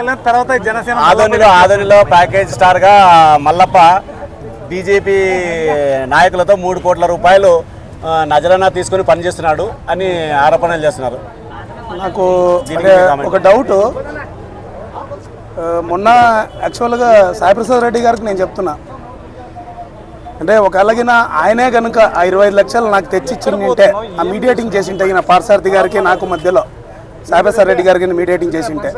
కళ్యాణ్ తర్వాత జనసేన ఆదోనిలో ఆదోనిలో ప్యాకేజ్ స్టార్గా మల్లప్ప బీజేపీ నాయకులతో మూడు కోట్ల రూపాయలు ఆ, నజరానా తీసుకొని పనిచేస్తున్నాడు అని ఆరోపణలు చేస్తున్నారు. నాకు. ఒక డౌట్. మొన్న యాక్చువల్గా సాయిప్రసాద్ రెడ్డి గారికి నేను చెప్తున్నా. అంటే ఒకవేళగిన ఆయనే కనుక ఆ ఇరవై ఐదు లక్షలు నాకు తెచ్చి ఇచ్చింటే ఆ మీడియేటింగ్ చేసింటే ఈయన పార్సారథి గారికి నాకు మధ్యలో. సాయిప్రసాద్ రెడ్డి గారికి మీడియేటింగ్ చేసింటే.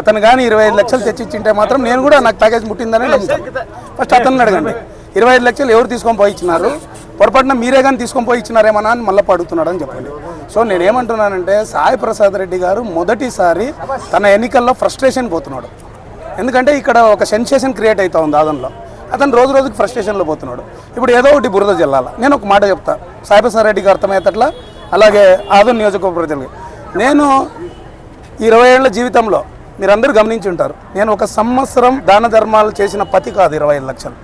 అతను కానీ ఇరవై ఐదు లక్షలు తెచ్చి ఉంటే మాత్రం నేను కూడా నాకు ప్యాకేజ్ ముట్టిందని నమ్ముతాను. ఫస్ట్ అతను అడగండి. ఇరవై ఐదు లక్షలు ఎవరు తీసుకొని పోయి ఇచ్చినారు? పొరపాటున మీరే కానీ తీసుకొని పోయి ఇచ్చినారేమన్నా అని మళ్ళీ అడుగుతున్నాడు అని చెప్పండి. సో నేనేమంటున్నానంటే సాయి ప్రసాద్ రెడ్డి గారు మొదటిసారి తన ఎన్నికల్లో ఫ్రస్ట్రేషన్ పోతున్నాడు. ఎందుకంటే ఇక్కడ ఒక సెన్సేషన్ క్రియేట్ అవుతా ఉంది ఆదంలో. అతను రోజు రోజుకి ఫ్రస్ట్రేషన్లో పోతున్నాడు. ఇప్పుడు ఏదో ఒకటి బురద జల్లాల. నేను ఒక మాట చెప్తా. సాయిప్రసాద్ రెడ్డికి అర్థమయ్యేటట్లా? అలాగే ఆదం నియోజకవర్గ ప్రజలకి. నేను ఇరవై ఏళ్ళ జీవితంలో మీరందరూ గమనించి ఉంటారు. నేను ఒక సంవత్సరం దాన ధర్మాలు చేసిన పతి కాదు ఇరవై ఐదు లక్షలు.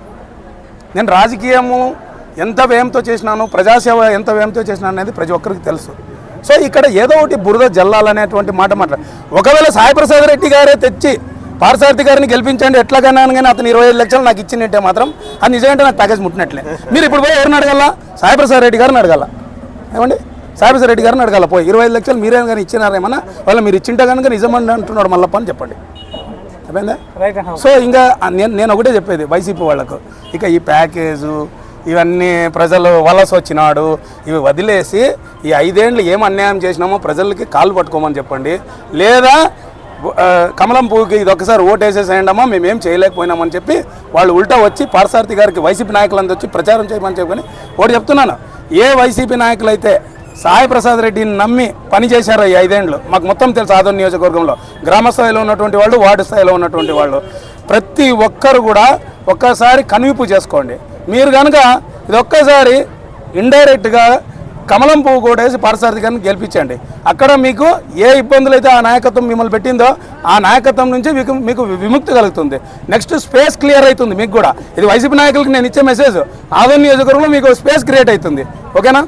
నేను రాజకీయము ఎంత వ్యయంతో చేసినాను ప్రజాసేవ ఎంత వ్యయంతో చేసినాను అనేది ప్రతి ఒక్కరికి తెలుసు. సో ఇక్కడ ఏదో ఒకటి బురద జల్లాలనేటువంటి మాట మాట్లాడు ఒకవేళ సాయిప్రసాద్ రెడ్డి గారే తెచ్చి పారసారథి గారిని గెలిపించండి ఎట్లాగైనా కానీ అతను ఇరవై ఐదు లక్షలు నాకు ఇచ్చిందంటే మాత్రం అది నిజమంటే నాకు ప్యాకేజ్ ముట్టినట్లే. మీరు ఇప్పుడు పోయి ఎవరిని అడగల? సాయిప్రసాద్ రెడ్డి గారిని అడగల. ఏమండి? సాయిప్రసాద్ రెడ్డి గారిని అడగాల పోయి ఇరవై ఐదు లక్షలు మీరే కానీ ఇచ్చినారేమన్నా? వాళ్ళు మీరు ఇచ్చింటే కనుక నిజమని అంటున్నాడు మల్లప్ప అని చెప్పండి. రైట్ సో ఇంకా నేను నేను ఒకటే చెప్పేది వైసీపీ వాళ్ళకు. ఇక ఈ ప్యాకేజు ఇవన్నీ ప్రజలు వలస వచ్చినాడు ఇవి వదిలేసి ఈ ఐదేండ్లు ఏం అన్యాయం చేసినామో ప్రజలకి కాళ్ళు పట్టుకోమని చెప్పండి. లేదా కమలం పువ్వుకి ఇది ఒకసారి ఓటు వేసేసేయండమ్మా మేమేం చేయలేకపోయినామని చెప్పి వాళ్ళు ఉల్టా వచ్చి పార్సారథి గారికి వైసీపీ నాయకులంతా వచ్చి ప్రచారం చేయమని చెప్పని ఒకటి చెప్తున్నాను. ఏ వైసీపీ నాయకులైతే సాయి ప్రసాద్ రెడ్డిని నమ్మి పనిచేశారు ఈ ఐదేండ్లు. మాకు మొత్తం తెలుసు ఆదోన్ నియోజకవర్గంలో. గ్రామ స్థాయిలో ఉన్నటువంటి వాళ్ళు వార్డు స్థాయిలో ఉన్నటువంటి వాళ్ళు. ప్రతి ఒక్కరు కూడా ఒక్కసారి కనువిప్పు చేసుకోండి. మీరు కనుక ఇది ఒక్కసారి ఇండైరెక్ట్గా కమలం పువ్వు కొట్టేసి పారసారథి గారిని గెలిపించండి. అక్కడ మీకు ఏ ఇబ్బందులు అయితే ఆ నాయకత్వం మిమ్మల్ని పెట్టిందో ఆ నాయకత్వం నుంచి మీకు మీకు విముక్తి కలుగుతుంది. నెక్స్ట్ స్పేస్ క్లియర్ అవుతుంది మీకు కూడా. ఇది వైసీపీ నాయకులకి నేను ఇచ్చే మెసేజ్. ఆదోన్ నియోజకవర్గంలో మీకు స్పేస్ క్రియేట్ అవుతుంది. ఓకేనా?